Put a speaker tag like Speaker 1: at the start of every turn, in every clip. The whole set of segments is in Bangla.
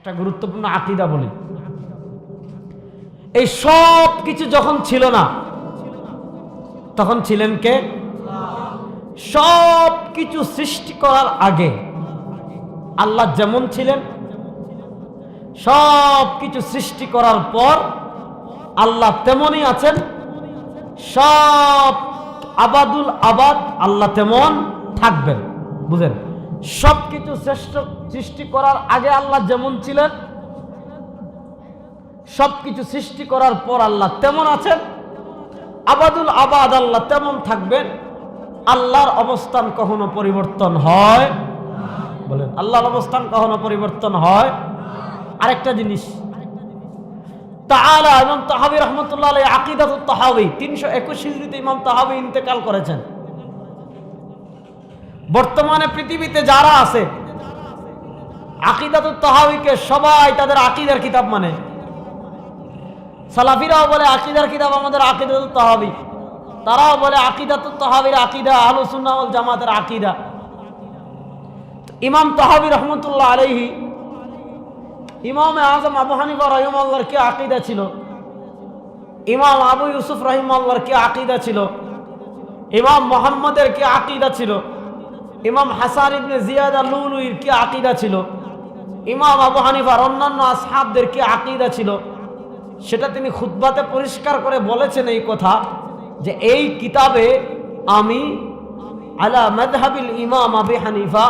Speaker 1: একটা গুরুত্বপূর্ণ আকিদা বলি। এই সব কিছু যখন ছিল না, তখন ছিলেন কে? সব কিছু সৃষ্টি করার আগে আল্লাহ যেমন ছিলেন, সব কিছু সৃষ্টি করার পর আল্লাহ তেমনই আছেন, সব আবাদুল আবাদ আল্লাহ তেমন থাকবেন। বুঝেন? সব কিছু শ্রেষ্ঠ সৃষ্টি করার আগে আল্লাহ যেমন ছিলেন সব কিছু সৃষ্টি করার পর আল্লাহ তেমন আছেন। আবাদুল আবাদ আল্লাহ তেমন থাকবেন। আল্লাহর অবস্থান কখনো পরিবর্তন হয়। বলেন, আল্লাহর অবস্থান কখনো পরিবর্তন হয়। আরেকটা জিনিস, তাআলা এবং তাহাবি রহমতুল্লাহ আকিদাত তাহাবি, তিনশো একুশ ইমাম তাহাবি ইন্তেকাল করেছেন। বর্তমানে পৃথিবীতে যারা আছে আকিদাত তাহাবিকে সবাই তাদের আকিদার কিতাব মানে। সালাফিরাও বলে আকিদার কিতাব আমাদের আকিদাত তাহাবি তারাও বলে আকিদাত তাহাবির আকিদা আলোচনা জামাতের আকিদা। ইমাম তাহাবি রহমতুল্লাহ আলাইহি, ইমাম আজম আবু হানিফা রহিম আল্লাহর কি আকিদা ছিল? ইমাম আবু ইউসুফ রহিম আল্লাহর কি আকিদা ছিল? ইমাম মোহাম্মদের কি আকিদা ছিল? ইমাম হাসান ইবনে জিয়াদ লুলুইর কি আকিদা ছিল? ইমাম আবু হানিফার অন্যান্য আসহাবদের কি আকিদা ছিল? সেটা তিনি খুতবাতে পরিষ্কার করে বলেছেন এই কথা যে এই কিতাবে আমি আলা মেদহাবিল ইমাম আবি হানিফা,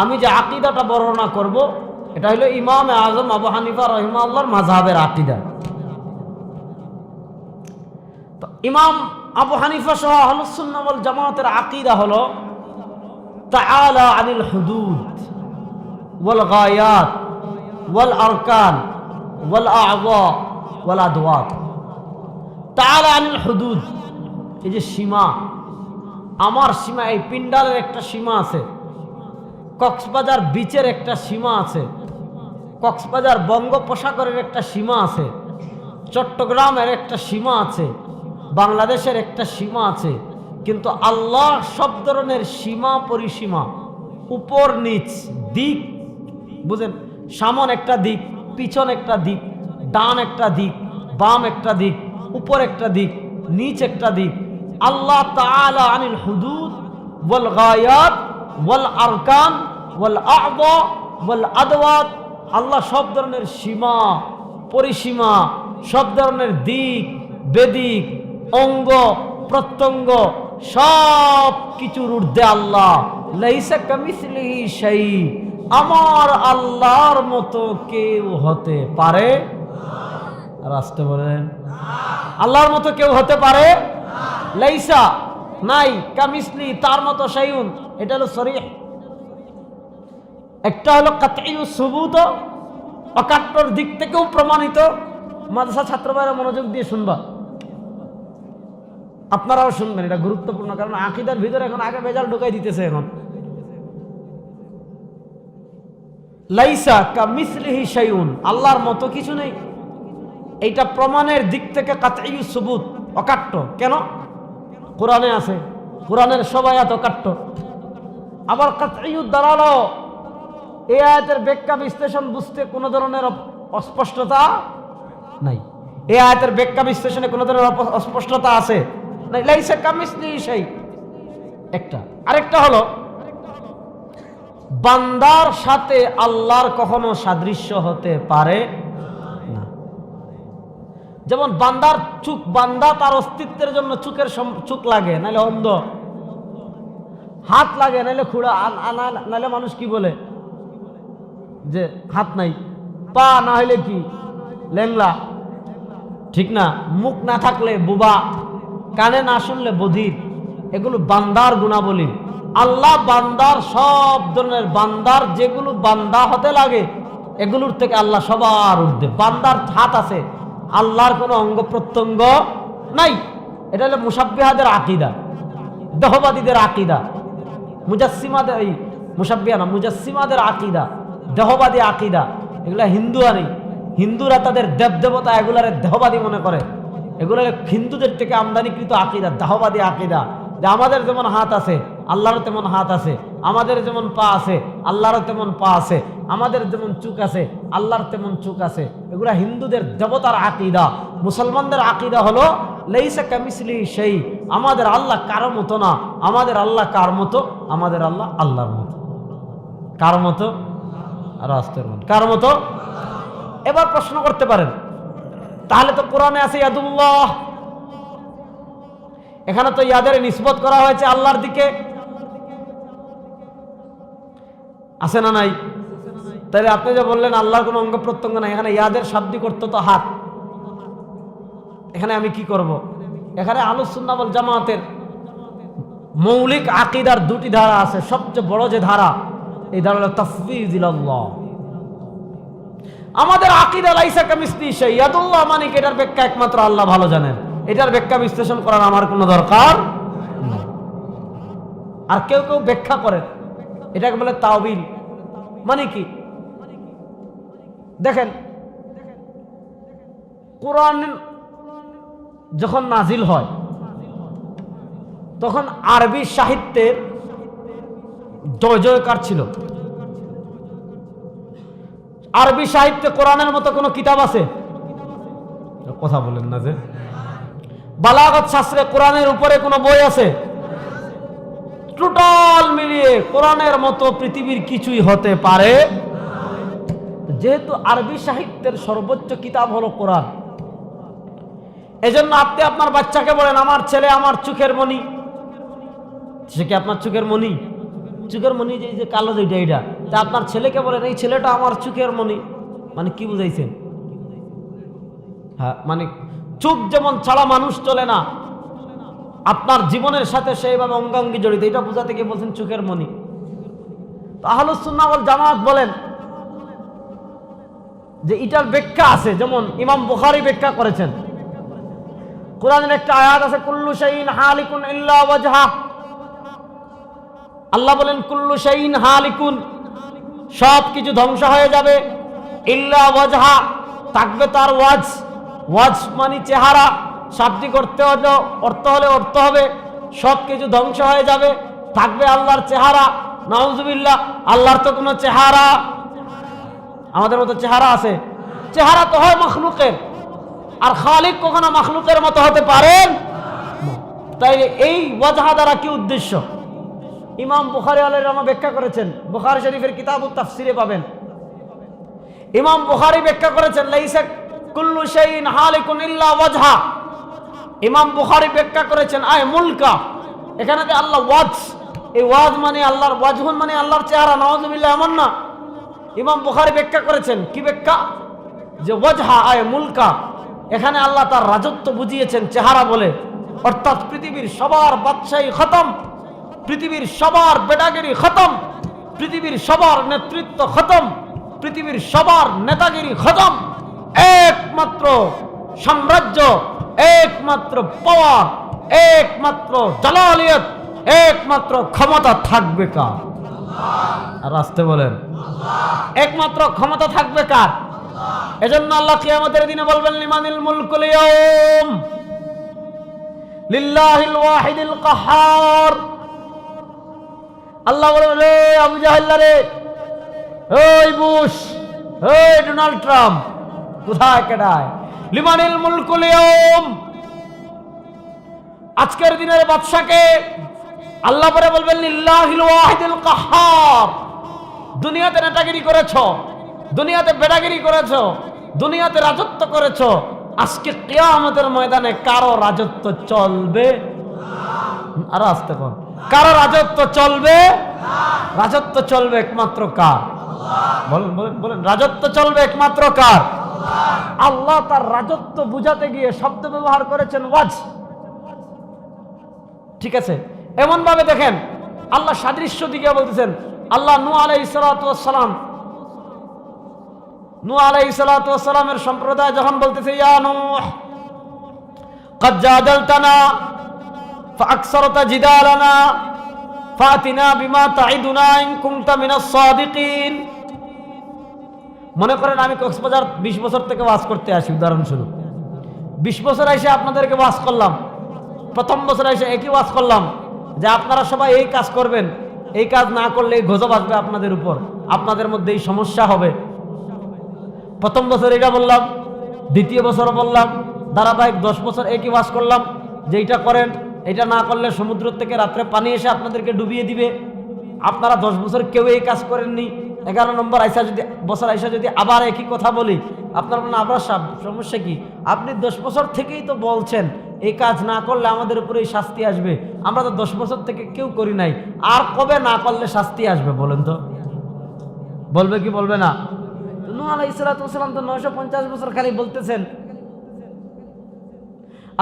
Speaker 1: আমি যে আকিদাটা বর্ণনা করব, এটা হলো ইমাম আজম আবু হানিফা রহিমা আল্লাহর মাঝহাবের আকিদা। তো ইমাম আবু হানিফা সহ আহলুসুন্নাবল জামাতের আকিদা হলো আরকান এই যে সীমা, আমার সীমা, এই পিন্ডালের একটা সীমা আছে, কক্সবাজার বিচের একটা সীমা আছে, কক্সবাজার বঙ্গোপসাগরের একটা সীমা আছে, চট্টগ্রামের একটা সীমা আছে, বাংলাদেশের একটা সীমা আছে কিন্তু আল্লাহ সব ধরনের সীমা পরিসীমা, উপর, নিচ, দিক, বুঝেন, সামন একটা দিক, পিছন একটা দিক, ডান একটা দিক, বাম একটা দিক, উপর একটা দিক, নিচ একটা দিক। আল্লাহ তাআলা আনিল হুদুদ ওয়াল গায়াত ওয়াল আরকান ওয়াল আ'দা ওয়াল আদওয়াত। আল্লাহ সব ধরনের সীমা পরিসীমা, সব ধরনের দিক, বেদিক, অঙ্গ, প্রত্যঙ্গ সব কিছুর ঊর্ধ্বে আল্লাহ। লাইসা কামিসলিহি শাই, আমার আল্লাহর মতো কেউ হতে পারে? রাস্তে বলেন। আল্লাহর মতো কেউ হতে পারে? লাইসা নাই, কামিসলি, তার মতো শাইউন। এটা হলো শরীর একটা হলো কাতাইউ সুবুত অকাট্টর দিক থেকেও প্রমাণিত। মাদ্রাসা ছাত্র ভাইরা মনোযোগ দিয়ে শুনবা। আপনারাও শুনবেন, এটা গুরুত্বপূর্ণ, কারণ আকিদার ভিতরে এখন আগে বেজাল ঢুকাই দিতেছে এখন। লাইসা কা মিসলিহি শাইউন, আল্লাহর মতো কিছু নেই। এইটা প্রমাণের দিক থেকে কাতাইউ সুবুত, অকাট্য। কেন? কোরআনে আছে, কোরআনের সবাই এত অকাট্য। আবার কাতাইউ দাঁড়াল এই আয়াতের ব্যাখ্যা বিশ্লেষণ বুঝতে কোনো ধরনের অস্পষ্টতা নাই। এ আয়াতের ব্যাখ্যা বিশ্লেষণে কোনো ধরনের অস্পষ্টতা আছে। একটা। আরেকটা হলো, বান্দার সাথে আল্লাহর কখনো সাদৃশ্য হতে পারে যেমন বান্দার চুক, বান্দা তার অস্তিত্বের জন্য চুকের চুক লাগে নাহলে অন্ধ। হাত লাগে নাহলে খুঁড়া নাহলে মানুষ কি বলে? যে হাত নাই, পা না হইলে কি? লেংলা। ঠিক না? মুখ না থাকলে বুবা। কানে না শুনলে বধির। এগুলো বান্দার গুণাবলী। আল্লাহ বান্দার সব ধরনের বান্দার যেগুলো বান্দা হতে লাগে, এগুলোর থেকে আল্লাহ সবার ঊর্ধ্বে। বান্দার হাত আছে, আল্লাহর কোনো অঙ্গ প্রত্যঙ্গ নাই। এটা হলো মুসাব্বিহাদের আকিদা, দেহবাদীদের আকিদা। মুজাসিমাদের এই মুসাব্বিয়া না মুজাসিমাদের আকিদা, দেহবাদী আকিদা। এগুলা হিন্দু আনি হিন্দুরা তাদের দেব দেবতা এগুলারে দেহবাদী মনে করে। এগুলো হিন্দুদের থেকে আমদানিকৃত আকিদা, দাহবাদী আকিদা। যে আমাদের যেমন হাত আছে, আল্লাহরও তেমন হাত আছে। আমাদের যেমন পা আছে, আল্লাহরও তেমন পা আছে। আমাদের যেমন চুক আছে, আল্লাহর তেমন চুক আছে। এগুলা হিন্দুদের দেবতার আকিদা। মুসলমানদের আকিদা হলো, লেইসা কামিসলি সেই আমাদের আল্লাহ কারও মতো না। আমাদের আল্লাহ কার মতো? আমাদের আল্লাহ আল্লাহর মতো। কার মতো? রাস্তের মতো। কার মতো? এবার প্রশ্ন করতে পারেন। তাহলে তো কোরআনে আছে ইয়াদুল্লাহ। এখানে তো ইয়াদের নিসবত করা হয়েছে আল্লাহর দিকে। আছে না নাই? তাহলে আপনি যে বললেন আল্লাহর কোনো অঙ্গ প্রত্যঙ্গ নাই, এখানে ইয়াদের শাব্দিক অর্থ তো হাত। এখানে আমি কি করব। এখানে আলুসুন্নাবল জামাতের মৌলিক আকিদার দুটি ধারা আছে। সবচেয়ে বড় যে ধারা, এই ধারা হলো তফবিজিল্লাহ আমাদের আকিদা লাইসা কামিস্তি সেই। ইয়াদুল্লাহ মানে কি? এটার ব্যাখ্যা একমাত্র আল্লাহ ভালো জানেন। এটার ব্যাখ্যা বিশ্লেষণ করার আমার কোনো দরকার। আর কেউ কেউ ব্যাখ্যা করেন। এটাকে বলে তাওবিল। মানে কি? দেখেন, কোরআন যখন নাজিল হয়, তখন আরবি সাহিত্যের জয় জয়কার ছিল। আরবি সাহিত্যে কোরআনের মতো কোনো কিতাব আছে? কথা বলেন না যে। বালাগত শাস্ত্রে কোরআনের উপরে কোনো বই আছে? টোটাল মিলিয়ে কোরআনের মতো পৃথিবীর কিছুই হতে পারে যেহেতু আরবি সাহিত্যের সর্বোচ্চ কিতাব হলো কোরআন। এজন্য আপনি আপনার বাচ্চাকে বলেন, আমার ছেলে আমার চোখের মণি। সে কি আপনার চোখের মণি? চোখের মণি যে যে কালো যেটা এটা তা আপনার ছেলেকে বলেন, এই ছেলেটা আমার চোখের মণি মানে কি বুঝাইছেন? হ্যাঁ মানে চোখ যেমন ছাড়া মানুষ চলে না, আপনার জীবনের সাথে সেইভাবে অঙ্গাঙ্গি জড়িত, এটা বোঝাতে গিয়ে বলছেন চোখের মণি তাহলে সুন্নাবল জামাত বলেন যে এটার ব্যাখ্যা আছে, যেমন ইমাম বুখারি ব্যাখ্যা করেছেন। কোরআনের একটা আয়াত আছে, কুল্লু শাইন হালিকুন ইল্লা ওয়াজহা। আল্লাহ বলেন, কুল্লু শাইন হালিকুন সব কিছু ধ্বংস হয়ে যাবে। ইল্লা ওয়াজহা, থাকবে তার ওয়াজ। ওয়াজ মানে চেহারা। শাব্দিক করতে হলে, অর্থ হলে অর্থ হবে। সব কিছু ধ্বংস হয়ে যাবে। থাকবে আল্লাহর চেহারা। নাউজুবিল্লাহ, আল্লাহর তো কোনো চেহারা। আমাদের মতো চেহারা আছে। চেহারা তো হয় মখলুকের। আর খালিক কখনো মখলুকের মতো হতে পারেন তাই এই ওয়াজহা দ্বারা কি উদ্দেশ্য? ইমাম বুখারি আলের রহমা ব্যাখ্যা করেছেন। বুখারি শরীফের কিতাব তাফসিরে পাবেন। ইমাম বুখারি ব্যাখ্যা করেছেন, লাইসা কুল্লু শাইইন হালিকুন ইল্লা ওয়াজহা। ইমাম বুখারি ব্যাখ্যা করেছেন, আয় মুলকা। এখানে যে আল্লাহ ওয়াজ, এই ওয়াজ মানে আল্লাহর ওয়াজহুন মানে আল্লাহর চেহারা নওয়াজুবিল্লাহ এমন না। ইমাম বুখারি ব্যাখ্যা করেছেন, কি ব্যাখ্যা? যে ওয়াজহা, আয় মুলকা। এখানে আল্লাহ তার রাজত্ব বুঝিয়েছেন চেহারা বলে। অর্থাৎ পৃথিবীর সবার বাদশাহী খতম। পৃথিবীর সবার বেটাগিরি খতম, পৃথিবীর সবার নেতৃত্ব খতম, পৃথিবীর সবার নেতাগিরি খতম। একমাত্র সাম্রাজ্য, একমাত্র পাওয়ার একমাত্র জালালিয়ত, একমাত্র ক্ষমতা থাকবে কার? আর আসতে বলেন, একমাত্র ক্ষমতা থাকবে কার? এজন্য আল্লাহ কিয়ামতের দিনে বলবেন, লিমানিল মুলকুল ইয়াউম, লিল্লাহিল ওয়াহিদিল কাহার। আল্লাহ বলে রে আবু জাহেল্লা রে ওই বুশ ওই ডোনাল্ড ট্রাম্প, কোথায় কেডায়? লিমানিল মুলকুল আজকের দিনের বাদশাকে আল্লাহ পরে বলবেন, লিল্লাহিল ওয়াহিদিল কাহার দুনিয়াতে নেতাগিরি করেছ, দুনিয়াতে বেড়াগিরি করেছ, দুনিয়াতে রাজত্ব করেছ, আজকে কিয়ামতের ময়দানে কারও রাজত্ব চলবে আরও আসতে পারো কারও রাজত্ব চলবে? রাজত্ব চলবে একমাত্র কার? বলেন বলেন, রাজত্ব চলবে একমাত্র কার? আল্লাহ তার রাজত্ব বুঝাতে গিয়ে শব্দ ব্যবহার করেছেন ওয়াজ। ঠিক আছে? এমনভাবে দেখেন, আল্লাহ সাদৃশ্য দিকে বলতেছেন, আল্লাহ নু আলাই সালাম নু আলাই সালামের সম্প্রদায় যখন বলতেছে, ইয়া নু কজ্জাদলতানা فأكثرت جدالنا فأتنا بما تعدنا إن كنت من الصادقين মনে করেন আমি কক্সবাজার বিশ বছর থেকে ওয়াজ করতে আসি উদাহরণস্বরূপ বিশ বছর এসে আপনাদেরকে ওয়াজ করলাম প্রথম বছর এসে একই ওয়াজ করলাম যে আপনারা সবাই এই কাজ করবেন এই কাজ না করলে গজব আসবে আপনাদের উপর আপনাদের মধ্যে এই সমস্যা হবে প্রথম বছর এটা বললাম দ্বিতীয় বছর বললাম ধারাবাহিক দশ বছর একই বাস করলাম যে এইটা করেন এটা না করলে সমুদ্র থেকে রাত্রে পানি এসে আপনাদেরকে ডুবিয়ে দিবে। আপনারা দশ বছর কেউ এই কাজ করেননি। এগারো নম্বর আইসা যদি, বছর আইসা যদি আবার একই কথা বলি, আপনার মানে আবার সমস্যা কি? আপনি দশ বছর থেকেই তো বলছেন, এই কাজ না করলে আমাদের উপরে শাস্তি আসবে। আমরা তো দশ বছর থেকে কেউ করি নাই। আর কবে না করলে শাস্তি আসবে বলেন তো? বলবে কি বলবে না? নু ইসলাতাম তো নয়শো পঞ্চাশ বছর খালি বলতেছেন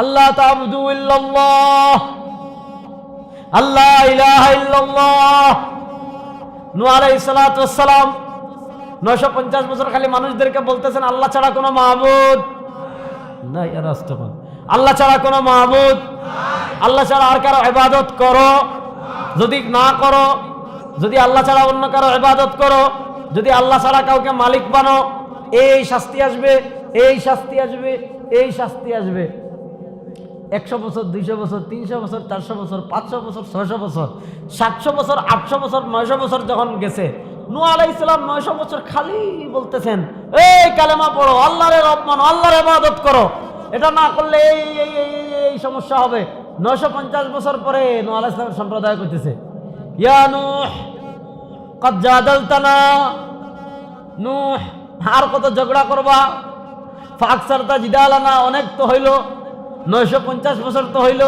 Speaker 1: আল্লাহ তাবদু ইল্লাল্লাহ। আল্লাহ ইলাহা ইল্লাল্লাহ। নু আলাই সালাম। নয়শো পঞ্চাশ বছর খালি মানুষদেরকে বলতেছেন, আল্লাহ ছাড়া কোনো মাহবুদ নাই। আর আসতে আল্লাহ ছাড়া কোনো মাহবুদ আল্লাহ ছাড়া আর কারও ইবাদত করো। যদি না করো, যদি আল্লাহ ছাড়া অন্য কারও ইবাদত করো, যদি আল্লাহ ছাড়া কাউকে মালিক বানো, এই শাস্তি আসবে, এই শাস্তি আসবে, এই শাস্তি আসবে। একশো বছর, দুইশো বছর, তিনশো বছর, চারশো বছর, পাঁচশো বছর, ছয়শো বছর, সাতশো বছর, আটশো বছর, নয়শো বছর যখন গেছে নু আলাই ইসলাম নয়শো বছর খালি বলতেছেন, এই কালেমা পড়ো, আল্লাহরে রব মানো, আল্লাহর ইবাদত করো। এটা না করলে এই এই এই সমস্যা হবে। নয়শো পঞ্চাশ বছর পরে নু আলাই ইসলামের সম্প্রদায় করতেছে ইয়া নূহ, কদ জাদালতানা, নূহ, আর কত ঝগড়া করবা? ফাকসারতা জিদালানা, অনেক তো হইল। নয়শো পঞ্চাশ বছর তো হইল।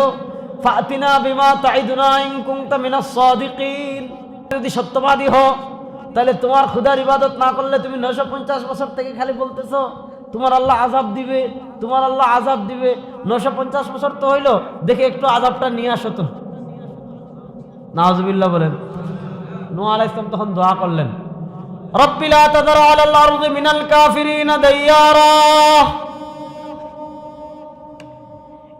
Speaker 1: ফাতিনা বিমা তাইদুনা ইনকুমতা মিনাস যদি সত্যবাদী হও, তাহলে তোমার ক্ষুদার ইবাদত না করলে তুমি নয়শো পঞ্চাশ বছর থেকে খালি বলতেছো, তোমার আল্লাহ আজাব দিবে, তোমার আল্লাহ আজাব দিবে। নশো পঞ্চাশ বছর তো হইল, দেখে একটু আজাবটা নিয়ে আসো তো। নাজবিল্লা বলেন। নোয়া আলাহ ইসলাম তখন দোয়া করলেন। রব্বিলা তাদার আলাল্লাহ মিনাল কাফিরিনা দাইয়ারা।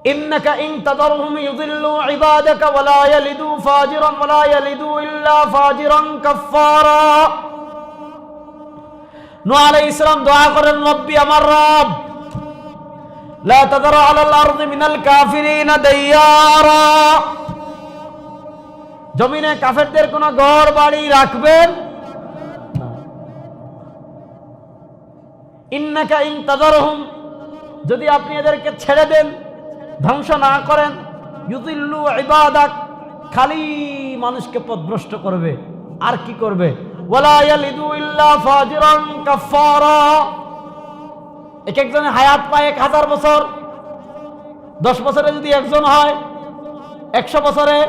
Speaker 1: إنك إن تذرهم يضلوا عبادك ولا يلدوا فاجرا ولا يلدوا إلا فاجرا كفارا নূহ আলাইহিস সালাম দোয়া করেন রব্বি আমার রব لا تذر على الأرض من الكافرين ديارا জমিনে কাফেরদের কোন ঘর বাড়ি রাখবেন ইন্নাকা ইন তাদারহুম যদি আপনি এদেরকে ছেড়ে দেন ধ্বংস না করেন। ইউদিল্লু ইবাদাক, খালি মানুষকে পথভ্রষ্ট করবে। আর কি করবে? এক একজনের হায়াত পায় এক হাজার বছর। দশ বছরে যদি একজন হয়, একশো বছরে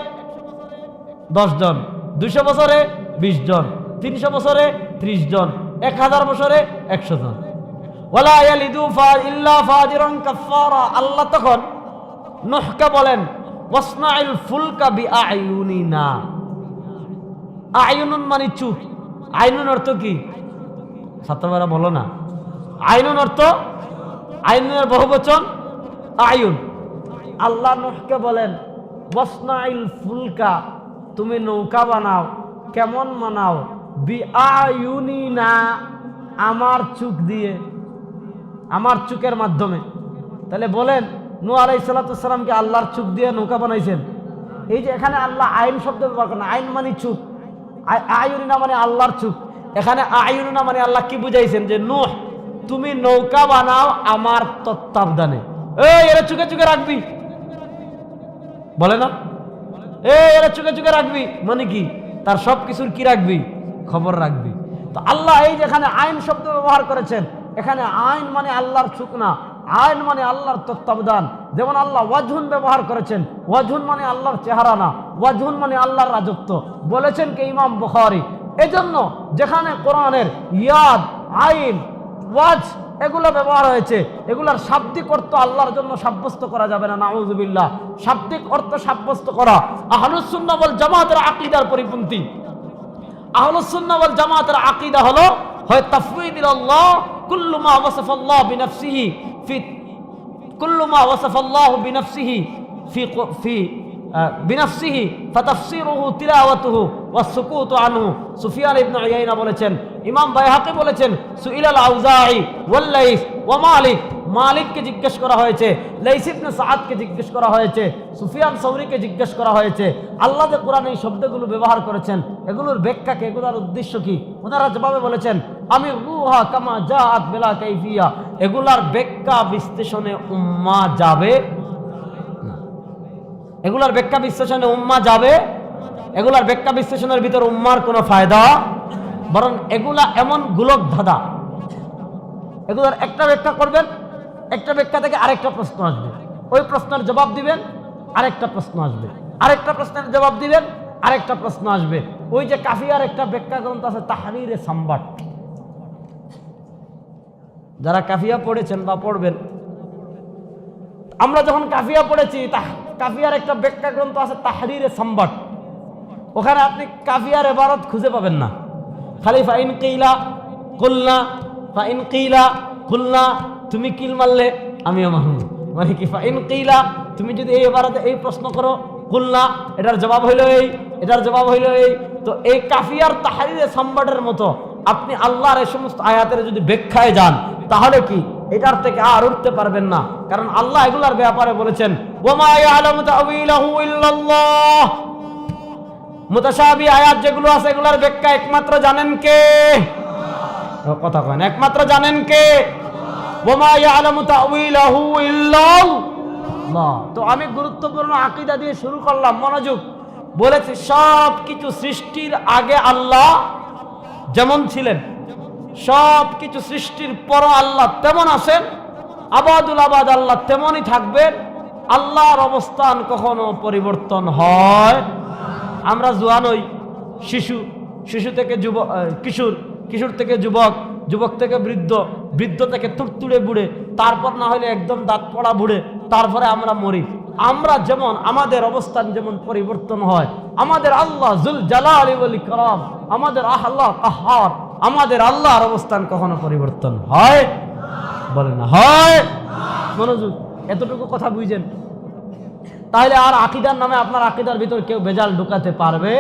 Speaker 1: দশ জন, দুইশো বছরে বিশ জন, তিনশো বছরে ত্রিশ জন, এক হাজার বছরে একশো জন। ওয়ালা ইয়ালিদু ফা- ইল্লা ফাজিরান কাফারা আল্লাহ তখন নহকে বলেন, ওয়াসনাইল ফুলকা বি আয়ুনিনা আয়ুনুন মানে চুপ আইনুন অর্থ কি? ছাত্রবারা বলো না। আইনুন অর্থ? আইনুনের বহুবচন? আয়ুন আল্লাহ নহকে বলেন, ওয়াসনাইল ফুলকা, তুমি নৌকা বানাও। কেমন বানাও বি আয়ুনিনা আমার চুক দিয়ে। আমার চুকের মাধ্যমে। তাহলে বলেন নু আলাই সালাতামকে আল্লাহর চুপ দিয়ে নৌকা বানাইছেন। এই যে এখানে আল্লাহ আইন শব্দ ব্যবহার করেন, আইন মানে চুপ। আ- আয়ুনিনা মানে আল্লাহর চুপ। এখানে আয়ুনিনা মানে আল্লাহ কি বুঝাইছেন? যে নুহ, তুমি নৌকা বানাও আমার তত্ত্বাবধানে। এরা চুকে চুকে রাখবি। বলে না? এরা চুকে চুকে রাখবি। মানে কি? তার সব কিছুর কি রাখবি? খবর রাখবি। তো আল্লাহ এই যেখানে আইন শব্দ ব্যবহার করেছেন, এখানে আইন মানে আল্লাহর চুক না। আইন মানে আল্লাহর তত্ত্বাবধান। যেমন আল্লাহ ওয়াজহুন ব্যবহার করেছেন, ওয়াজহুন মানে আল্লাহর চেহারা না ওয়াজহুন মানে আল্লাহর রাজত্ব। বলেছেন কে ইমাম বুখারী, এজন্য যেখানে কোরআনের ইয়াদ, আইন, ওয়াজ এগুলো ব্যবহার হয়েছে, এগুলার শাব্দিক অর্থ আল্লাহর জন্য সাব্যস্ত করা যাবে না, নাউজুবিল্লাহ। শাব্দিক অর্থ সাব্যস্ত করা। আহলুসুন্নাহ ওয়াল জামাতের আকীদার পরিপন্থী। আহলুসুন্নাহ ওয়াল জামাতের আকীদা হলো, হয় তাফওয়িদ আল্লাহ কুল্লু মা ওয়াসাফাল্লাহ বিনফসিহি ফি, কুল্লু মা ওয়াসাফাল্লাহু বিনফসিহি ফি ফি বিনফসিহি ফাতাফসিরুহু তিলাওয়াতুহু ওয়াসসুকুতু আনহু। সুফিয়ান ইবনে উয়াইনা বলেছেন, ইমাম বাইহাকি বলেছেন, সুইলাল আউজাঈ ওয়াল লাইস ওয়া মালিক। মালিককে জিজ্ঞেস করা হয়েছে লেইসিবনে সাদকে জিজ্ঞেস করা হয়েছে, সুফিয়ান সৌরিকে জিজ্ঞেস করা হয়েছে। আল্লাহ কোরআন এই শব্দগুলো ব্যবহার করেছেন, এগুলোর ব্যাখ্যাকে এগুলোর উদ্দেশ্য কি? ওনারা যেভাবে বলেছেন, আমি রুহা কামা যা আত বেলা কাইফিয়া। এগুলার ব্যাখ্যা বিশ্লেষণে উম্মা যাবে এগুলার ব্যাখ্যা বিশ্লেষণে উম্মা যাবে, এগুলার ব্যাখ্যা বিশ্লেষণের ভিতর উম্মার কোনো ফায়দা, বরং এগুলা এমন গুলক ধাঁধা এগুলোর একটা ব্যাখ্যা করবেন একটা ব্যাখ্যা থেকে আরেকটা প্রশ্ন আসবে। ওই প্রশ্নের জবাব দিবেন, আরেকটা প্রশ্ন আসবে। আরেকটা প্রশ্নের জবাব দিবেন, আরেকটা প্রশ্ন আসবে। ওই যে কাফিয়ার একটা ব্যাখ্যা গ্রন্থ আছে তাহারিরে সাম্বাট যারা কাফিয়া পড়েছেন বা পড়বেন, আমরা যখন কাফিয়া পড়েছি কাফিয়ার একটা ব্যাখ্যা গ্রন্থ আছে তাহারিরে সাম্বাট ওখানে আপনি কাফিয়ার এবারত খুঁজে পাবেন না। খালি ফাইন কিলা কুলনা, ফাইন কিলা কুলনা তুমি কিল মারলে আমিও মারব। মানে কি, ফাইন কিলা, তুমি যদি এই এবারতে এই প্রশ্ন করো, কুলনা, এটার জবাব হইল এই, এটার জবাব হইল এই। তো এই কাফিয়ার তাহারিরে সাম্বাটের মতো আপনি আল্লাহর এই সমস্ত আয়াতের যদি ব্যাখ্যায় যান, তাহলে কি এটার থেকে আর উঠতে পারবেন না? কারণ আল্লাহ এগুলার ব্যাপারে বলেছেন আয়াত যেগুলো আছে, এগুলার ব্যাখ্যা একমাত্র জানেন কে? কথা কয় একমাত্র জানেন কে? ওমা ইয়ালামু তাউইলাহু ইল্লাল্লাহ। তো আমি গুরুত্বপূর্ণ আকীদা দিয়ে শুরু করলাম মনোযোগ। বলেছি সব কিছু সৃষ্টির আগে আল্লাহ যেমন ছিলেন সব কিছু সৃষ্টির পর আল্লাহ তেমন আছেন আবাদুল আবাদ আল্লাহ তেমনই থাকবেন আল্লাহর অবস্থান কখনো পরিবর্তন হয় আমরা জোয়ান হই শিশু শিশু থেকে যুব কিশোর কিশোর থেকে যুবক যুবক থেকে বৃদ্ধ। বৃদ্ধ তুড়তুড়ে বুড়ে, তারপর না হলে একদম দাঁত পড়া বুড়ে, তারপরে আমরা মরি। আমরা যেমন, আমাদের অবস্থান যেমন পরিবর্তন হয়। আমাদের আল্লাহ জুল জালা আলী বলি কালাম আমাদের আল্লাহ কাহার আমাদের আল্লাহর অবস্থান কখনো পরিবর্তন হয়? বলে না, হয়? মনোযোগ, এতটুকু কথা বুঝছেন তাহলে আর আকিদার নামে আপনার আকিদার ভিতর কেউ বেজাল ঢুকাতে পারবে